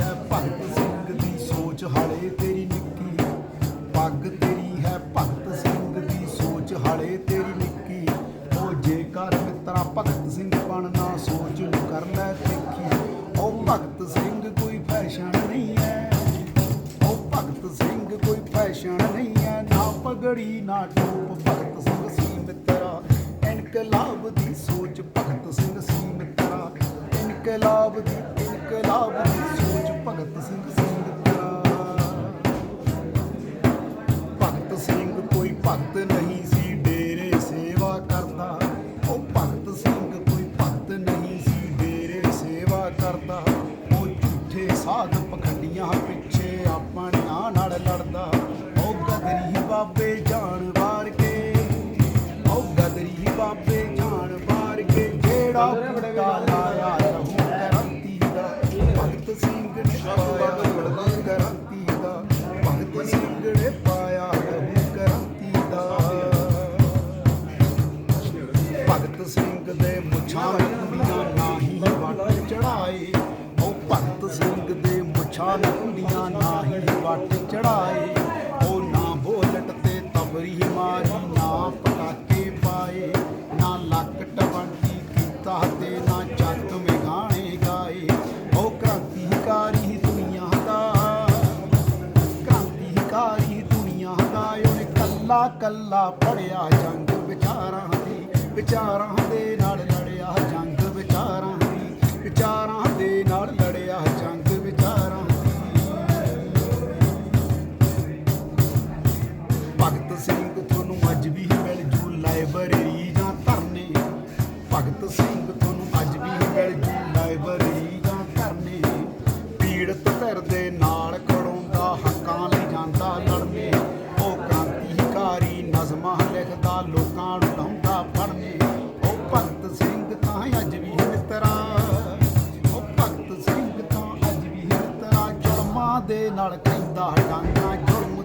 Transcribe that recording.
ਹੈ ਭਗਤ ਸਿੰਘ ਦੀ ਸੋਚ, ਹਲੇ ਤੇਰੀ ਨਿੱਕੀ ਪੱਗ ਤੇਰੀ ਹੈ ਭਗਤ ਸਿੰਘ ਦੀ ਸੋਚ, ਹਲੇ ਤੇਰੀ ਨਿੱਕੀ ਉਹ ਜੇਕਰ ਮਿੱਤਰਾ ਭਗਤ ਸਿੰਘ ਬਣਨਾ ਸੋਚ ਕਰ ਲੈ ਦੇਖੀ ਉਹ ਭਗਤ ਸਿੰਘ ਕੋਈ ਫੈਸ਼ਨ ਨਹੀਂ ਹੈ। ਉਹ ਭਗਤ ਸਿੰਘ ਕੋਈ ਫੈਸ਼ਨ ਨਹੀਂ ਹੈ। ਨਾ ਪਗੜੀ, ਨਾ ਟੋਪ, ਭਗਤ ਸਿੰਘ ਸੀ ਮਿੱਤਰਾ। ਇਨਕਲਾਬ ਦੀ ਸੋਚ ਭਗਤ ਸਿੰਘ ਸੀ ਮਿੱਤਰਾ। ਇਨਕਲਾਬ ਦੀ ਇਨਕਲਾਬ ਦੀ ਸੋਚ ਭਗਤ ਸਿੰਘ ਸੀ ਮਿੱਤਰਾ ਭਗਤ ਸਿੰਘ ਕੋਈ ਭਗਤ ਨਹੀਂ ਸੀ ਡੇਰੇ ਸੇਵਾ ਕਰਦਾ। ਉਹ ਭਗਤ ਸਿੰਘ ਕੋਈ ਭਗਤ ਨਹੀਂ ਸੀ ਡੇਰੇ ਸੇਵਾ ਕਰਦਾ। ਉਹ ਝੂਠੇ ਸਾਧ ਪਖੰਡੀਆਂ ਪਿੱਛੇ ਆਪਣਿਆਂ ਨਾਲ ਲੜਦਾ। ਉਹ ਗਦਰੀ ਬਾਬੇ ਜਾਣ ਵਾਰ ਕੇ ਉਹ ਗਦਰੀ ਬਾਬੇ ਜਾਣ ਵਾਰ ਕੇ ਜਿਹੜਾ ਦੇ ਮੁੱਛਾਂ ਕੁੰਡੀਆਂ ਨਾਹੀ, ਵੱਟ ਚੜਾਏ ਉਹ ਭਗਤ ਸਿੰਘ ਦੇ ਮੁੱਛਾਂ ਕੁੰਡੀਆਂ ਨਾਹੀ, ਵੱਟ ਚੜਾਏ ਉਹ ਨਾ ਬੋਲਟ ਤੇ ਤਬਰੀ ਮਾਰੀ, ਨਾ ਪਟਾਕੇ ਪਾਏ। ਨਾ ਲੱਕ ਟਵੰਟੀ ਕੀਤਾ ਤੇ ਨਾ ਜੱਟ ਮੇ ਗਾਏ। ਉਹ ਕ੍ਰਾਂਤੀਕਾਰੀ ਦੁਨੀਆ ਦਾ, ਕ੍ਰਾਂਤੀਕਾਰੀ ਦੁਨੀਆ ਦਾ। ਉਹਨੇ ਕੱਲਾ ਕੱਲਾ ਪੜਿਆ ਜੰਗ ਵਿਚਾਰਾਂ ਦੀ ਵਿਚਾਰਾਂ ਲੋਕਾਂ ਨੂੰ ਲਾਉਂਦਾ ਪੜਨੇ ਉਹ ਭਗਤ ਸਿੰਘ ਤਾਂ ਅੱਜ ਵੀ ਮਿੱਤਰਾ ਉਹ ਭਗਤ ਸਿੰਘ ਤਾਂ ਅੱਜ ਵੀ ਮਿੱਤਰਾ ਜ਼ੁਲਮਾਂ ਦੇ ਨਾਲ ਕਹਿੰਦਾ ਡਾਂਗਾ, ਜ਼ੁਲਮ